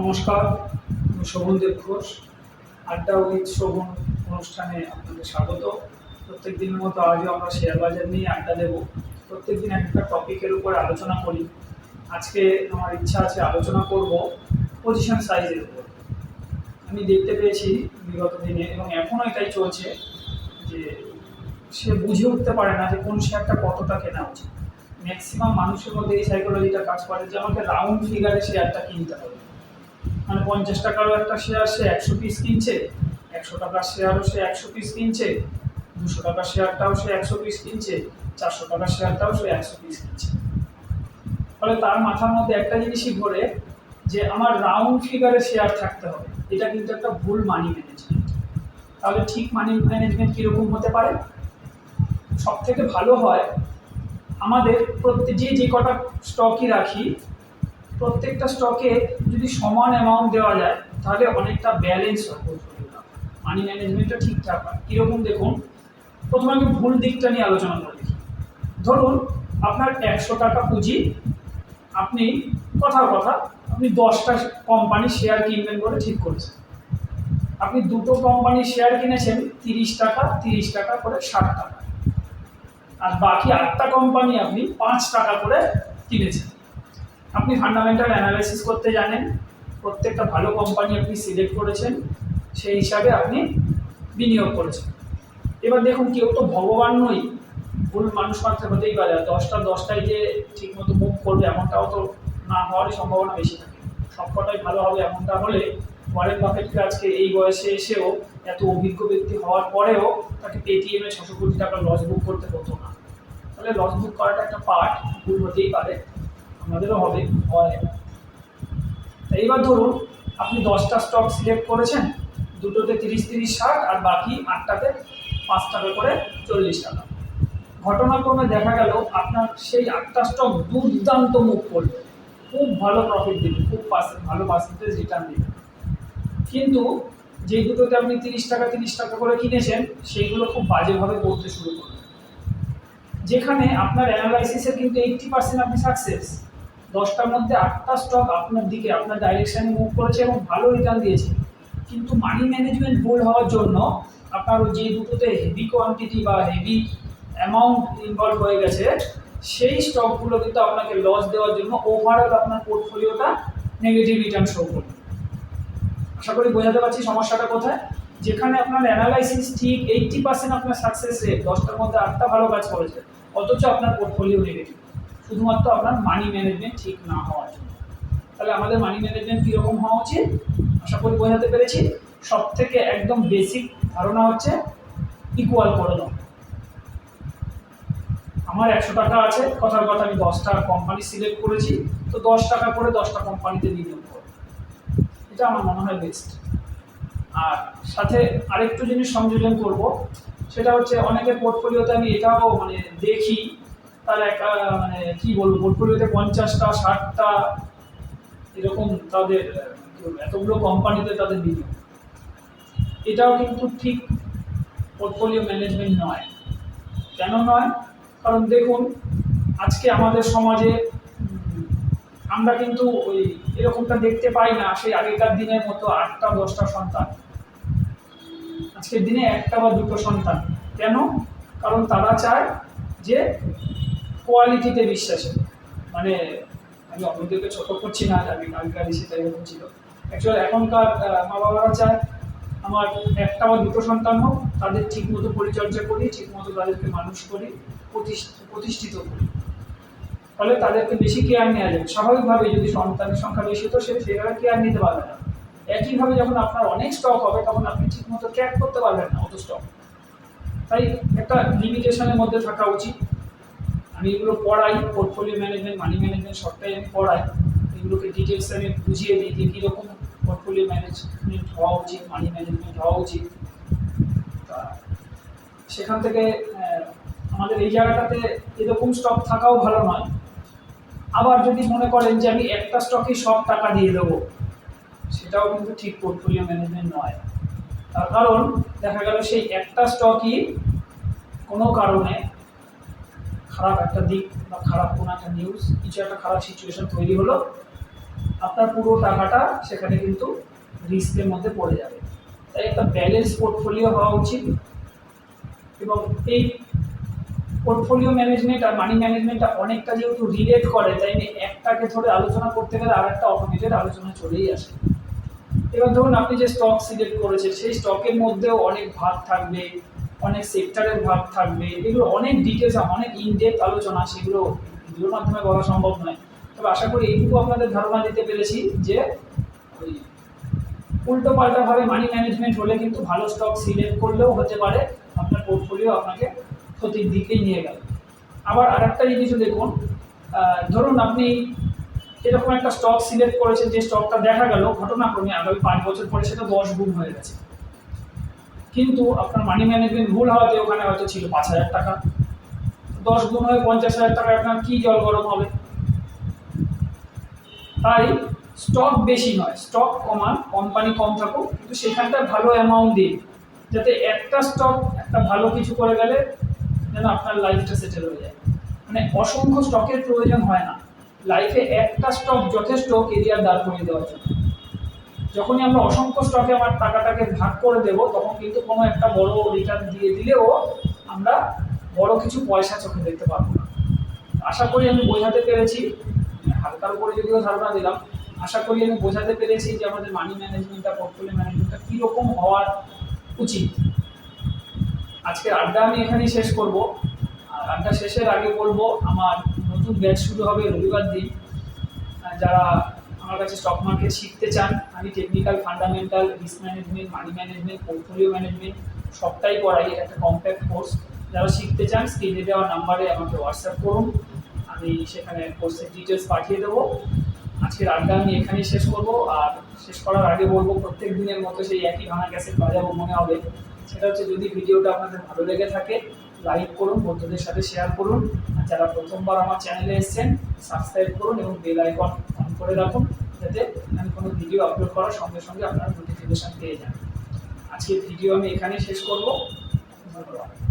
নমস্কার, আমি শোভনদেব ঘোষ। আড্ডা উইথ শোভন অনুষ্ঠানে আপনাদের স্বাগত। প্রত্যেক দিনের মতো আজও আমরা শেয়ার বাজার নিয়ে আড্ডা দেবো। প্রত্যেক দিন একটা টপিকের উপর আলোচনা করি। আজকে আমার ইচ্ছা আছে আলোচনা করব পজিশন সাইজের উপর। আমি দেখতে পেয়েছি বিগত দিনে এবং এখনও এটাই চলছে যে সে বুঝে উঠতে পারে না যে কোন শেয়ারটা কতটা কেনা উচিত। ম্যাক্সিমাম মানুষের মধ্যে এই সাইকোলজিটা কাজ করে যে আমাকে রাউন্ড ফিগারে শেয়ারটা কিনতে হবে। মানে পঞ্চাশ টাকারও একটা শেয়ার সে একশো পিস কিনছে একশো টাকার শেয়ারও সে একশো পিস কিনছে দুশো টাকার শেয়ারটাও সে একশো পিস কিনছে চারশো টাকার শেয়ারটাও সে একশো পিস কিনছে। ফলে তার মাথার মধ্যে একটা জিনিসই ঘোরে যে আমার রাউন্ড ফিগারে শেয়ার থাকতে হবে। এটা কিন্তু একটা ভুল মানি ম্যানেজমেন্ট তাহলে ঠিক মানি ম্যানেজমেন্ট কীরকম হতে পারে? সব থেকে ভালো হয়, আমাদের প্রত্যেক যে যে কটা স্টকই রাখি প্রত্যেকটা স্টকে যদি সমান অ্যামাউন্ট দেওয়া যায়, তাহলে অনেকটা ব্যালেন্স হয় পোর্টফোলিওটা মানি ম্যানেজমেন্টটা ঠিকঠাক হয়। কীরকম দেখুন, প্রথমে আমি ভুল দিকটা নিয়ে আলোচনা করে দেখি। ধরুন, আপনার একশো টাকা পুঁজি, আপনি কথার কথা, আপনি দশটা কোম্পানির শেয়ার কিনবেন বলে ঠিক করেছেন। আপনি দুটো কোম্পানির শেয়ার কিনেছেন, তিরিশ টাকা তিরিশ টাকা করে ষাট টাকা। আর বাকি আটটা কোম্পানি আপনি পাঁচ টাকা করে কিনেছেন। আপনি ফান্ডামেন্টাল অ্যানালাইসিস করতে জানেন। প্রত্যেকটা ভালো কোম্পানি আপনি সিলেক্ট করেছেন, সেই হিসাবে আপনি বিনিয়োগ করেছেন। এবার দেখুন, কেউ তো ভগবান নই, ভুল মানুষ মাত্র হতেই পারে। দশটা, দশটায় যে ঠিকমতো মুভ করবে, এমনটাও তো না হওয়ারই সম্ভাবনা বেশি থাকে। সবকটাই ভালো হবে এমনটা হলে ওয়ারেন বাফেটকে আজকে এই বয়সে এসেও, এত অভিজ্ঞ ব্যক্তি হওয়ার পরেও তাকে পেটিএমে ছশো কোটি টাকা লস বুক করতে হতো না। তাহলে লস বুক করাটা একটা পার্ট ভুল হতেই পারে। আমাদেরও হবে, হয়। তা এবার ধরুন, আপনি দশটা স্টক সিলেক্ট করেছেন, দুটোতে তিরিশ তিরিশ, ষাট, আর বাকি আটটাতে পাঁচ টাকা করে চল্লিশ টাকা। ঘটনাক্রমে দেখা গেল, আপনার সেই আটটা স্টক দুর্দান্ত মুখ করবে খুব ভালো প্রফিট দিবে খুব ভালো পার্সেন্টেজ রিটার্ন দিবে কিন্তু যে দুটোতে আপনি তিরিশ টাকা তিরিশ টাকা করে কিনেছেন, সেইগুলো খুব বাজেভাবে পড়তে শুরু করবে যেখানে আপনার অ্যানালাইসিসের কিন্তু এইটটি পার্সেন্ট আপনি সাকসেস দশটার মধ্যে আটটা স্টক আপনার দিকে, আপনার ডাইরেকশানে মুভ করেছে এবং ভালো রিটার্ন দিয়েছে। কিন্তু মানি ম্যানেজমেন্ট ভুল হওয়ার জন্য আপনার যে দুটোতে হেভি কোয়ান্টিটি বা হেভি অ্যামাউন্ট ইনভলভ হয়ে গেছে, সেই স্টকগুলো কিন্তু আপনাকে লস দেওয়ার জন্য ওভারঅল আপনার পোর্টফোলিওটা নেগেটিভ রিটার্ন শো করবে। আশা করি বোঝাতে পারছি সমস্যাটা কোথায়। যেখানে আপনার অ্যানালাইসিস ঠিক এইটটি পার্সেন্ট আপনার সাকসেস রেট দশটার মধ্যে আটটা ভালো কাজ করেছে, অথচ আপনার পোর্টফোলিও নেগেটিভ শুধুমাত্র আপনার মানি ম্যানেজমেন্ট ঠিক না হওয়ার জন্য। তাহলে আমাদের মানি ম্যানেজমেন্ট কীরকম হওয়া উচিত? আশা করি বোঝাতে পেরেছি। সব থেকে একদম বেসিক ধারণা হচ্ছে ইকুয়াল করে দাও আমার একশো টাকা আছে, কথার কথা আমি দশটা কোম্পানি সিলেক্ট করেছি, তো দশ টাকা করে দশটা কোম্পানিতে বিনিয়োগ করব। এটা আমার মনে হয় বেস্ট আর সাথে আরেকটু জিনিস সংযোজন করব, সেটা হচ্ছে অনেকের পোর্টফোলিওতে আমি এটাও মানে দেখি তার একটা মানে কি বলব পোর্টফোলিওতে পঞ্চাশটা, ষাটটা এরকম তাদের এতগুলো কোম্পানিতে তাদের বিনিয়োগ। এটাও কিন্তু ঠিক পোর্টফোলিও ম্যানেজমেন্ট নয়। কেন নয়? কারণ দেখুন, আজকে আমাদের সমাজে আমরা কিন্তু ওই এরকমটা দেখতে পাই না, সেই আগেকার দিনের মতো আটটা, দশটা সন্তান। আজকের দিনে একটা বা দুটো সন্তান। কেন? কারণ তারা চায় যে কোয়ালিটিতে বিশ্বাসী। মানে আমি অন্যদেরকে ছোট করছি না, আমি আগেকার সেটা এরকম ছিল। অ্যাকচুয়ালি এখনকার মা বাবারা চায় আমার একটা বা দুটো সন্তান হোক, তাদের ঠিক মতো পরিচর্যা করি ঠিক মতো তাদেরকে মানুষ করি, প্রতিষ্ঠ- প্রতিষ্ঠিত করি। ফলে তাদেরকে বেশি কেয়ার নেওয়া যাবে স্বাভাবিকভাবে যদি সন্তানের সংখ্যা বেশি হতো, সে সেভাবে কেয়ার নিতে পারবে না। একইভাবে যখন আপনার অনেক স্টক হবে, তখন আপনি ঠিকমতো ট্র্যাক করতে পারবেন না অত স্টক তাই একটা লিমিটেশনের মধ্যে থাকা উচিত। আমি এগুলো পড়াই পোর্টফোলিও ম্যানেজমেন্ট মানি ম্যানেজমেন্ট সবটাই আমি পড়াই। এগুলোকে ডিটেলস আমি বুঝিয়ে দিই যে কীরকম পোর্টফোলিও ম্যানেজমেন্ট হওয়া উচিত মানি ম্যানেজমেন্ট হওয়া উচিত। তা সেখান থেকে আমাদের এই জায়গাটাতে এরকম স্টক থাকাও ভালো নয়। আবার যদি মনে করেন যে আমি একটা স্টকে সব টাকা দিয়ে দেবো, সেটাও কিন্তু ঠিক পোর্টফোলিও ম্যানেজমেন্ট নয়। তার কারণ, দেখা গেল সেই একটা স্টকই কোনো কারণে খারাপ একটা দিক বা খারাপ কোনো একটা নিউজ কিছু একটা খারাপ সিচুয়েশন তৈরি হলো, আপনার পুরো টাকাটা সেখানে কিন্তু রিস্কের মধ্যে পড়ে যাবে। তাই একটা ব্যালেন্স পোর্টফোলিও হওয়া উচিত এবং এই পোর্টফোলিও ম্যানেজমেন্ট আর মানি ম্যানেজমেন্টটা অনেকটা যেহেতু রিলেট করে, তাই একটাকে ধরে আলোচনা করতে গেলে আর একটা অটোমেটেড আলোচনা চলেই আসে। এবার ধরুন আপনি যে স্টক সিলেক্ট করেছেন, সেই স্টকের মধ্যেও অনেক ভাগ থাকবে অনেক সেক্টরের ভাগ থাকবে। এগুলো অনেক ডিটেলস অনেক ইনডেপথ আলোচনা, সেগুলো ভিডিওর মাধ্যমে বলা সম্ভব নয়। তবে আশা করি এইটুকু আপনাদের ধারণা দিতে পেরেছি যে ওই উল্টো পাল্টাভাবে মানি ম্যানেজমেন্ট হলে কিন্তু ভালো স্টক সিলেক্ট করলেও হতে পারে, আপনার পোর্টফোলিও আপনাকে ক্ষতির দিকেই নিয়ে গেল। আবার আরেকটা জিনিসও দেখুন ধরুন আপনি এরকম একটা স্টক সিলেক্ট করেছেন, যে স্টকটা দেখা গেল, ঘটনাক্রমে আগামী পাঁচ বছর পরে সেটা দশ গুণ হয়ে গেছে। কিন্তু আপনার মানি ম্যানেজমেন্ট ভুল হওয়াতে ওখানে হয়তো ছিল পাঁচ হাজার টাকা। দশ গুণ হয়ে পঞ্চাশ হাজার টাকা আপনার কী জল গরম হবে? তাই স্টক বেশি নয় স্টক কমান কোম্পানি কম থাকুক, কিন্তু সেখানটা ভালো অ্যামাউন্ট দিন। যাতে একটা স্টক একটা ভালো কিছু করে গেলে যেন আপনার লাইফটা সেটেল হয়ে যায়। মানে অসংখ্য স্টকের প্রয়োজন হয় না। লাইফে একটা স্টক যথেষ্ট কেরিয়ার দাঁড় করিয়ে দেওয়ার জন্য। যখনই আমরা অসংখ্য স্টকে আমার টাকাটাকে ভাগ করে দেব, তখন কিন্তু কোনো একটা বড় রিটার্ন দিয়ে দিলেও আমরা বড় কিছু পয়সা চোখে দেখতে পারব না। আশা করি আমি বোঝাতে পেরেছি। হালকার উপরে যদিও ধারণা দিলাম, আশা করি আমি বোঝাতে পেরেছি যে আমাদের মানি ম্যানেজমেন্টটা পোর্টফোলিও ম্যানেজমেন্টটা কীরকম হওয়ার উচিত। আজকে আড্ডা আমি এখানেই শেষ করব। আর আড্ডা শেষের আগে বলব, আমার নতুন ব্যাচ শুরু হবে রবিবার দিন। যারা আমার কাছে স্টক মার্কেট শিখতে চান, আমি technical fundamental risk management money management portfolio management সবটাই করাই এটা একটা কম্প্যাক্ট কোর্স যারা শিখতে চান স্ক্রিনে দেওয়া নাম্বারে আমাকে হোয়াটসঅ্যাপ করুন, আমি সেখানে কোর্সের ডিটেলস পাঠিয়ে দেবো। আজকের আড্ডা আমি এখানেই শেষ করব, আর শেষ করার আগে বলব, প্রত্যেক দিনের মতো সেই একই ভাঙা ক্যাসেট বাজাবো মনে হবে। সেটা হচ্ছে, যদি ভিডিওটা আপনাদের ভালো লেগে থাকে লাইক করুন, বন্ধুদের সাথে শেয়ার করুন। আর যারা প্রথমবার আমার চ্যানেলে এসেছেন সাবস্ক্রাইব করুন এবং বেল আইকন করে রাখুন, যাতে আমি কোনো ভিডিও আপলোড করার সঙ্গে সঙ্গে আপনারা নোটিফিকেশান পেয়ে যান। আজকের ভিডিও আমি এখানে শেষ করব। ধন্যবাদ।